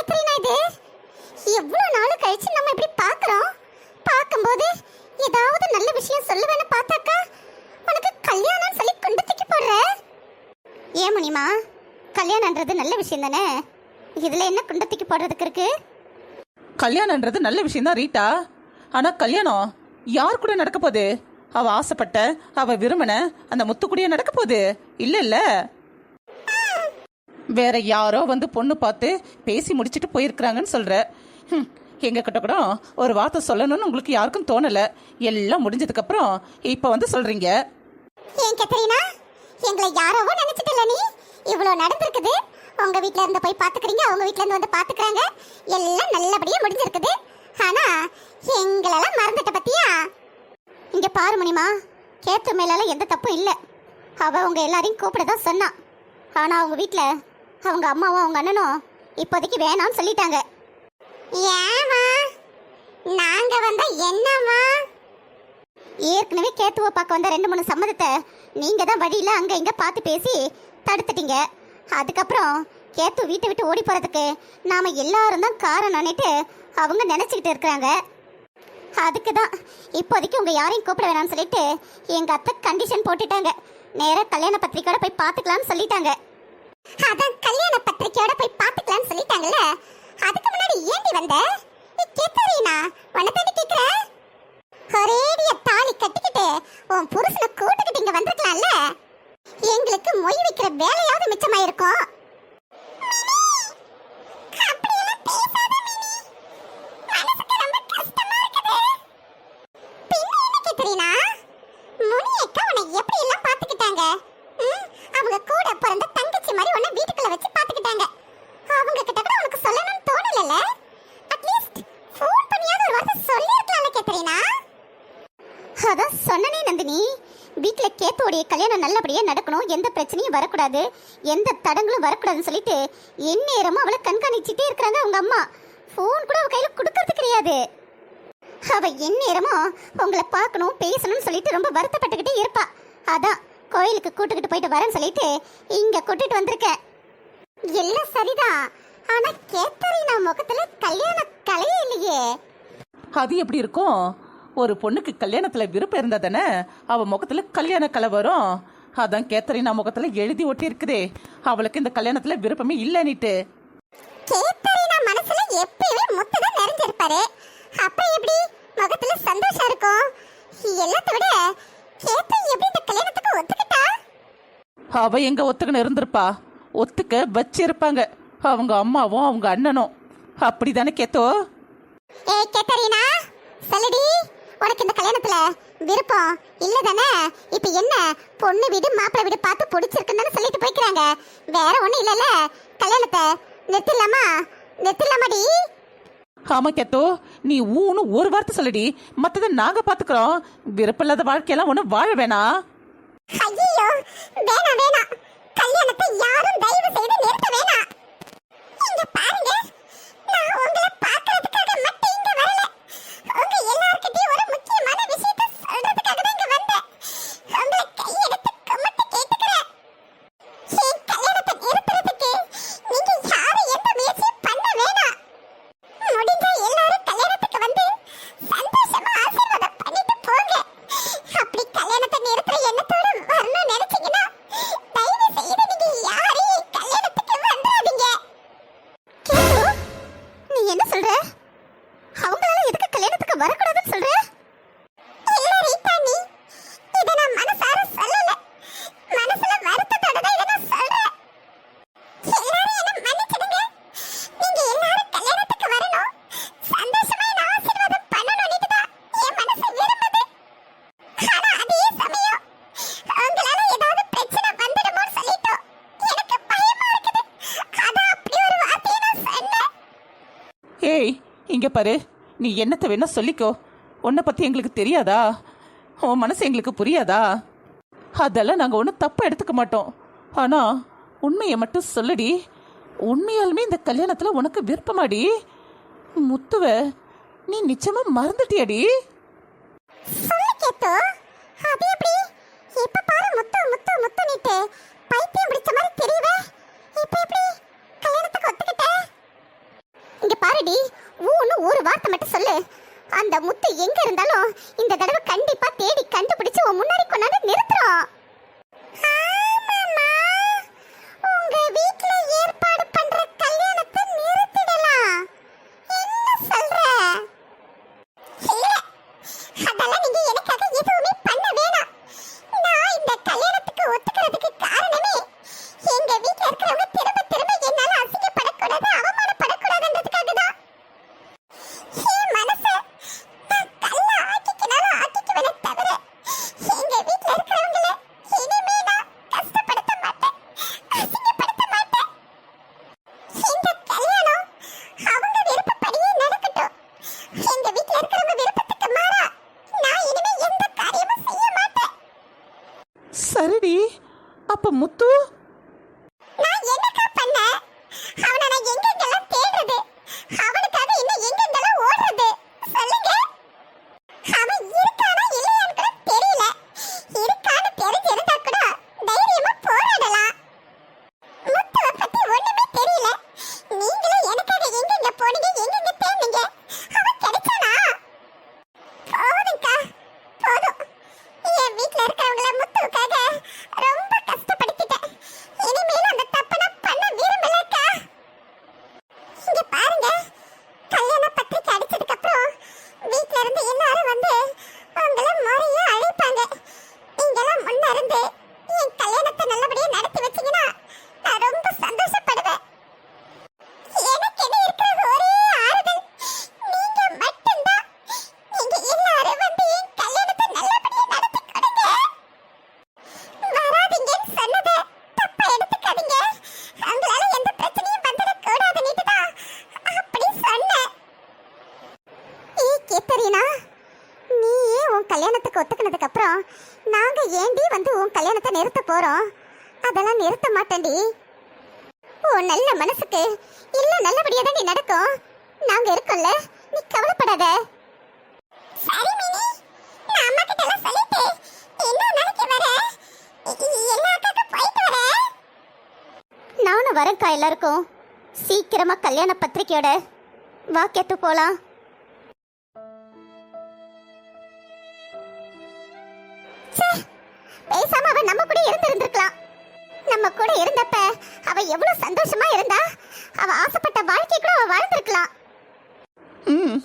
Katerina இது? எவ்வளோ நாள் கழிச்சு நம்ம இப்படி பார்க்குறோம்? பார்க்கும்போது ஏதாவது நல்ல விஷயம் சொல்லுவேன்னு பார்த்தாக்கா உனக்கு கல்யாணம் சொல்லி கொண்டு தூக்கி போடுற? ஏன் முனிமா கல்யாணன்றது நல்ல விஷயம் தானே? இதில் என்ன குண்ட தூக்கி போடுறதுக்கு இருக்கு? கல்யாணன்றது நல்ல விஷயம்தான் ரீட்டா. ஆனால் கல்யாணம் யார் கூட நடக்க போகுது? அவள் ஆசைப்பட்ட அவள் விரும்பின அந்த முத்து கூடயே நடக்க போகுது? இல்லை இல்லை. வேற யாரோ வந்து பொண்ணு பார்த்து பேசி முடிச்சிட்டு போயிருக்கிறாங்கன்னு சொல்ற. எங்ககிட்ட கூட ஒரு வார்த்தை சொல்லணும்னு உங்களுக்கு யாருக்கும் தோணல. எல்லாம் முடிஞ்சதுக்கு அப்புறம் இப்ப வந்து சொல்றீங்க. ஏன் கேத்ரினா எங்களை யாரோவோ நினைச்சிட்டல நீ? இவ்வளவு நடந்திருக்குது. உங்க வீட்ல இருந்து போய் பாத்துக்கிறீங்க அவங்க வீட்ல இருந்து வந்து பாத்துக்கிறாங்க. எல்லாம் நல்லபடியா முடிஞ்சிருக்குது. ஆனா எங்களெல்லாம் மறந்துட்ட பத்தியா? இங்க பாரு மணிமா கேத்து மேலால எந்த தப்பும் இல்ல. அவ உங்க எல்லாரையும் கூப்பிட தான் சொன்னா. ஆனா அவங்க வீட்ல அவங்க அம்மாவும் அவங்க அண்ணனும் இப்போதைக்கு வேணாம்னு சொல்லிட்டாங்க. ஏமா நாங்க வந்தா என்னமா ஏற்கனவே கேத்துவ பார்க்க வந்த ரெண்டு மூணு சம்மதத்தை நீங்க தான் வழியில அங்க இங்க பார்த்து பேசி தடுத்துட்டீங்க. அதுக்கப்புறம் கேத்து வீட்டை விட்டு ஓடி போறதுக்கு நாம எல்லாரும் தான் காரணம்னுட்டு அவங்க நினைச்சுக்கிட்டு இருக்கிறாங்க. அதுக்கு தான் இப்போதைக்கு உங்க யாரையும் கூப்பிட வேணாம்னு சொல்லிட்டு எங்க அத்தை கண்டிஷன் போட்டுட்டாங்க. நேராக கல்யாண பத்திரிக்கையோட போய் பார்த்துக்கலாம்னு சொல்லிட்டாங்க. அதான் கல்யாண பத்திரிக்கையோட போய் பார்த்துக்கலாம்னு சொல்லிட்டாங்கல்ல? அதுக்கு முன்னாடி ஏண்டி வந்த? கேத்தரீனா உன்னை தாண்டி கேட்குறேன் ஒரேடிய தாலி கட்டிக்கிட்டு உன் புருஷனை கூட்டுக்கிட்டு இங்க வந்திருக்கலாம்ல? எங்களுக்கு மொய் வைக்கிற வேலையாவது மிச்சமாயிருக்கும் அவங்க கூட பிறந்த தங்கச்சி மாதிரி உன்னை வீட்டுக்குள்ள வச்சு பாத்துக்கிட்டாங்க அவங்க கிட்ட கூட உனக்கு சொல்லணும்னு தோணலல அட்லீஸ்ட் ஃபோன் பண்ணியாவது ஒரு வார்த்தை சொல்லிருக்கலாம்ல கேத்தரினா அதான் சொன்னனே நந்தினி. வீட்டில் கேத்தோடைய கல்யாணம் நல்லபடியாக நடக்கணும். எந்த பிரச்சனையும் வரக்கூடாது. எந்த தடங்களும் வரக்கூடாதுன்னு சொல்லிட்டு எந்நேரமும் அவளை கண்காணிச்சுட்டே இருக்கிறாங்க அவங்க அம்மா. ஃபோன் கூட அவள் கையில் கொடுக்கறது கிடையாது. அவ எந்நேரமும் உங்களை பார்க்கணும் பேசணும்னு சொல்லிட்டு ரொம்ப வருத்தப்பட்டுக்கிட்டே இருப்பா. அதான் கோயிலுக்கு கூட்டுக்கிட்டு போயிட்டு வரேன்னு சொல்லிட்டு இங்க கூட்டிட்டு வந்திருக்கேன். எல்லாம் சரிதான். ஆனா கேத்தரினா முகத்துல கல்யாண கலையே இல்லையே. அது எப்படி இருக்கும்? ஒரு பொண்ணுக்கு கல்யாணத்துல விருப்பம் இருந்தா தானே அவ முகத்துல கல்யாண கலை வரும். அதான் கேத்தரினா முகத்துல எழுதி ஒட்டி இருக்குதே அவளுக்கு இந்த கல்யாணத்துல விருப்பமே இல்லைன்னுட்டு. கேத்தரினா மனசுல எப்பயுமே முத்துதான் நிறைஞ்சிருப்பாரு. அப்ப எப்படி? முகத்துல சந்தோஷம் இருக்கும். எல்லாத்த விட கேத்து எப்படி இந்த கல்யாணத்துக்கு ஒத்துக்கிட்டா? அவ எங்க ஒத்துக்கணும் இருந்திருப்பா. ஒத்துக்க வச்சிருப்பாங்க. அவங்க அம்மாவும் அவங்க அண்ணனும். அப்படிதானே கேத்தோ? ஏய் கேத்தரினா சொல்லுடி. உனக்கு இந்த கல்யாணத்துல விருப்பம் இல்ல தானே இப்ப என்ன? பொண்ணு வீடு மாப்பிள்ளை வீடு பார்த்து பிடிச்சிருக்குன்னு சொல்லிட்டு போய்க்கிறாங்க. வேற ஒண்ணும் இல்லல கல்யாணத்தை நிறுத்திடலாமா? நிறுத்திடலாமாடி? ஆமா கேத்தோ நீ ஊன்னு ஒரு வார்த்தை சொல்லுடி. மத்தத நாங்க பாத்துக்கிறோம். விருப்பம் இல்லாத வாழ்க்கையெல்லாம் ஒண்ணு வாழ வேணாம் ஐயோ வேணாம் வேணாம். கல்யாணத்தை யாரும் தயவு செய்து நிறுத்த வேணாம். இங்க பாருங்க நான் உங்களை இங்கே பாரு. நீ என்னத்தை வேணா சொல்லிக்கோ. உன்னை பற்றி எங்களுக்கு தெரியாதா? உன் மனசு எங்களுக்கு புரியாதா? அதெல்லாம் நாங்கள் ஒன்றும் தப்பாக எடுத்துக்க மாட்டோம். ஆனால் உண்மையை மட்டும் சொல்லடி. உண்மையாலுமே இந்த கல்யாணத்தில் உனக்கு விருப்பமாடி? முத்துவ நீ நிச்சயமாக மறந்துட்டியாடி? பாருடி. ஊன்னு ஒரு வார்த்தை மட்டும் சொல்லு. அந்த முத்து எங்க இருந்தாலும் இந்த தடவை கண்டிப்பா தேடி கண்டுபிடிச்சு உன் முன்னாடி கொண்டாந்து நிறுத்துறோம் அதெல்லாம் நீங்க எனக்காக எதுவுமே பண்ண வேணாம். நான் இந்த கல்யாணம் சரிடி. அப்போ முத்து? வந்து உன் கல்யாணத்தை நிறுத்த போறோம். அதெல்லாம் நிறுத்த மாட்டேன்டி. உன் நல்ல மனசுக்கு எல்லாம் நல்லபடியா தான் நடக்கும். நாங்க இருக்கோம்ல நீ கவலைப்படாத. சரி மினி. நான் அம்மா கிட்ட எல்லாம் சொல்லிட்டு இன்னொரு நாளைக்கு வர? எல்லா அக்காக்கும் போயிட்டு வர. நானும் வரேன்க்கா எல்லாருக்கும். சீக்கிரமா கல்யாண பத்திரிக்கையோட வாக்கியத்து போலாம். சே பேசாம அவ நம்ம கூட இருந்திருந்திருக்கலாம். நம்ம கூட இருந்தப்ப அவ எவ்வளவு சந்தோஷமா இருந்தா? அவ ஆசைப்பட்ட வாழ்க்கை கூட அவ வாழ்ந்திருக்கலாம். ம்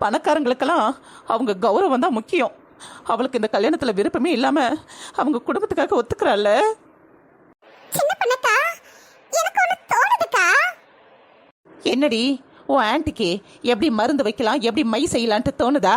பணக்காரங்களுக்கெல்லாம் அவங்க கௌரவம் தான் முக்கியம். அவளுக்கு இந்த கல்யாணத்துல விருப்பமே இல்லாம அவங்க குடும்பத்துக்காக ஒத்துக்கிறாள்ல? சின்ன எனக்கு ஒண்ணு தோணுதுக்கா. என்னடி உன் ஆண்டிக்கு எப்படி மருந்து வைக்கலாம் எப்படி மை செய்யலான்ட்டு தோணுதா?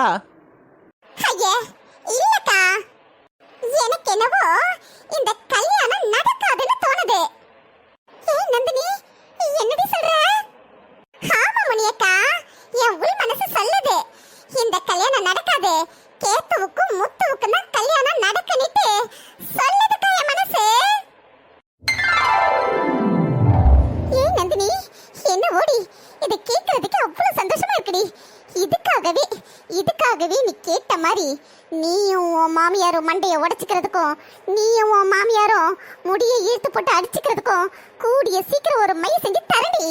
மாதிரி நீயும் உன் மாமியாரும் மண்டையை உடச்சிக்கிறதுக்கும் நீயும் உன் மாமியாரும் முடியை ஈர்த்து போட்டு அடிச்சுக்கிறதுக்கும் கூடிய சீக்கிரம் ஒரு மைய செஞ்சு தரடி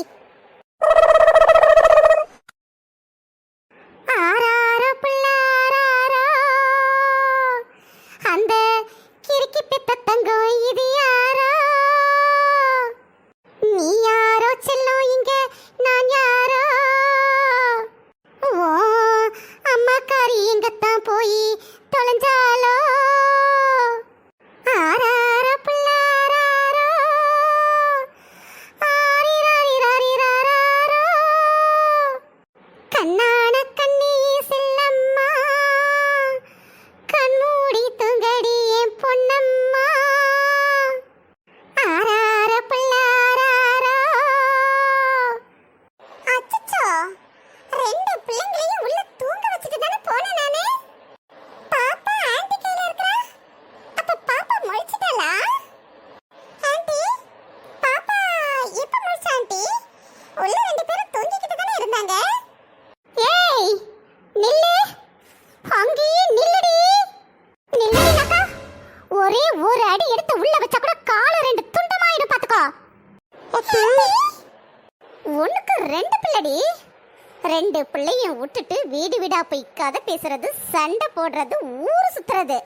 பிள்ளையும் விட்டுட்டு வீடு வீடா போய் கதை பேசுறது சண்டை போடுறது ஊர் சுத்துறது.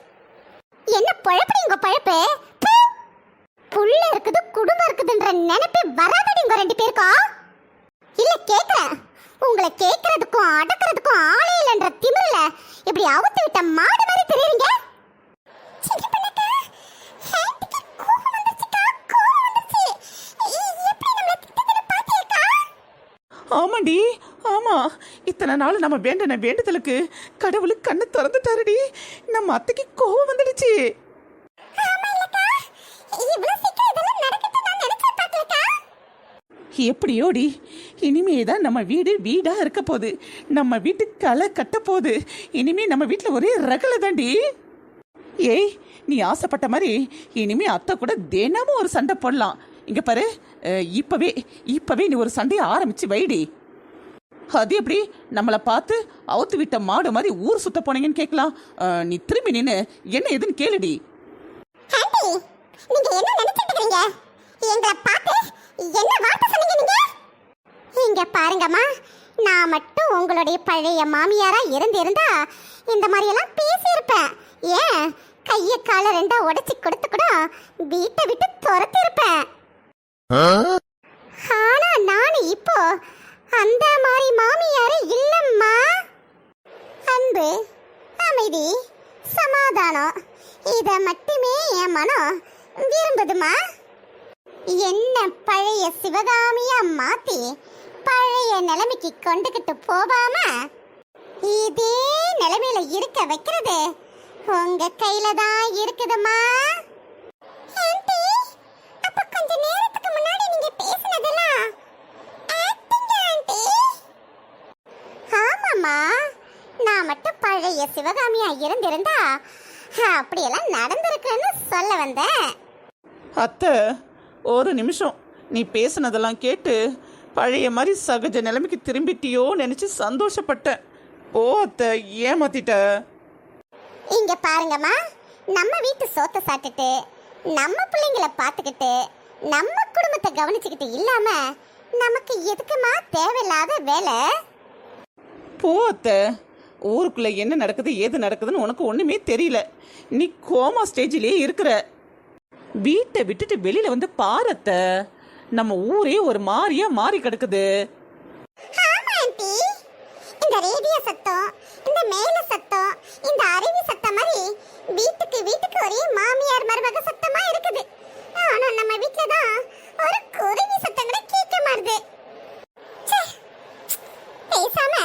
என்ன பழப்படி உங்க பழப்பு? புள்ள இருக்குது குடும்பம் இருக்குதுன்ற நினைப்பே வராதடி உங்க ரெண்டு பேருக்கா? இல்ல கேக்குறேன் உங்களை கேக்குறதுக்கும் அடக்குறதுக்கும் ஆளே இல்லைன்ற திமிரல இப்படி அவுத்து விட்ட மாடு மாதிரி தெரியுறீங்க? ஆமாண்டி ஆமா இத்தனை நாள் நம்ம வேண்டின வேண்டுதலுக்கு கடவுள் கண்ணை திறந்துட்டாருடி. நம்ம அத்தைக்கு கோவம் வந்துடுச்சு. எப்படியோடி இனிமே தான் நம்ம வீடு வீடா இருக்க போகுது. நம்ம வீட்டு களை கட்ட போகுது. இனிமே நம்ம வீட்டில் ஒரே ரகலை தாண்டி. ஏய் நீ ஆசைப்பட்ட மாதிரி இனிமே அத்தை கூட தினமும் ஒரு சண்டை போடலாம். இங்க பாரு இப்போவே இப்பவே இப்பவே நீ ஒரு சண்டையை ஆரம்பிச்சு வைடி. அது எப்படி? நம்மளை பார்த்து அவுத்து விட்ட மாடு மாதிரி ஊர் சுத்த போனீங்கன்னு கேட்கலாம். நீ திரும்பி நின்று என்ன ஏதுன்னு கேளுடி. நீங்க என்ன நினைச்சிட்டு இருக்கீங்க? எங்களை பார்த்து என்ன வார்த்தை சொன்னீங்க நீங்க? இங்க பாருங்கம்மா நான் மட்டும் உங்களுடைய பழைய மாமியாரா இருந்திருந்தா இந்த மாதிரி எல்லாம் பேசியிருப்பேன். ஏன்? கைய கால ரெண்டா உடைச்சு கொடுத்து கூட வீட்டை விட்டு துரத்தி இருப்பேன் ஆனா நான் இப்போ அந்த மாதிரி மாமியாரு இல்லம்மா. அன்பு அமைதி சமாதானம். இத மட்டுமே என் மனம் விரும்புதுமா? என்ன பழைய சிவகாமியா மாத்தி பழைய நிலைமைக்கு கொண்டுகிட்டு போகாம இதே நிலைமையில இருக்க வைக்கிறது உங்க கையில தான் இருக்குதுமா? அப்ப கொஞ்ச நேரத்துக்கு முன்னாடி நீங்க பேசினதெல்லாம் ஆமாம்மா நான் மட்டும் பழைய சிவகாமியா இருந்திருந்தா அப்படியெல்லாம் நடந்திருக்குன்னு சொல்ல வந்தேன். அத்தை ஒரு நிமிஷம். நீ பேசுனதெல்லாம் கேட்டு பழைய மாதிரி சகஜ நிலைமைக்கு திரும்பிட்டியோ நினைச்சு சந்தோஷப்பட்டேன். ஓ அத்தை ஏமாத்திட்ட. இங்க பாருங்கம்மா நம்ம வீட்டு சோத்தை சாப்பிட்டுட்டு நம்ம பிள்ளைங்கள பார்த்துக்கிட்டு நம்ம குடும்பத்தை கவனிச்சுக்கிட்டு இல்லாம நமக்கு எதுக்குமா தேவையில்லாத வேலை? போ அத்தை ஊருக்குள்ள என்ன நடக்குது ஏது நடக்குதுன்னு உனக்கு ஒண்ணுமே தெரியல. நீ கோமா ஸ்டேஜிலேயே இருக்கிற. வீட்டை விட்டுட்டு வெளியில வந்து பாரு நம்ம ஊரே ஒரு மாறியா மாறி கிடக்குது. இந்த ரேடியோ சத்தம் இந்த மேல சத்தம் இந்த அருவி சத்தம் மாதிரி வீட்டுக்கு வீட்டுக்கு ஒரே மாமியார் மருமக சத்தமா இருக்குது. ஆனா நம்ம வீட்ல தான் ஒரு குருவி சத்தம் கூட கேட்க மாறுது பேசாம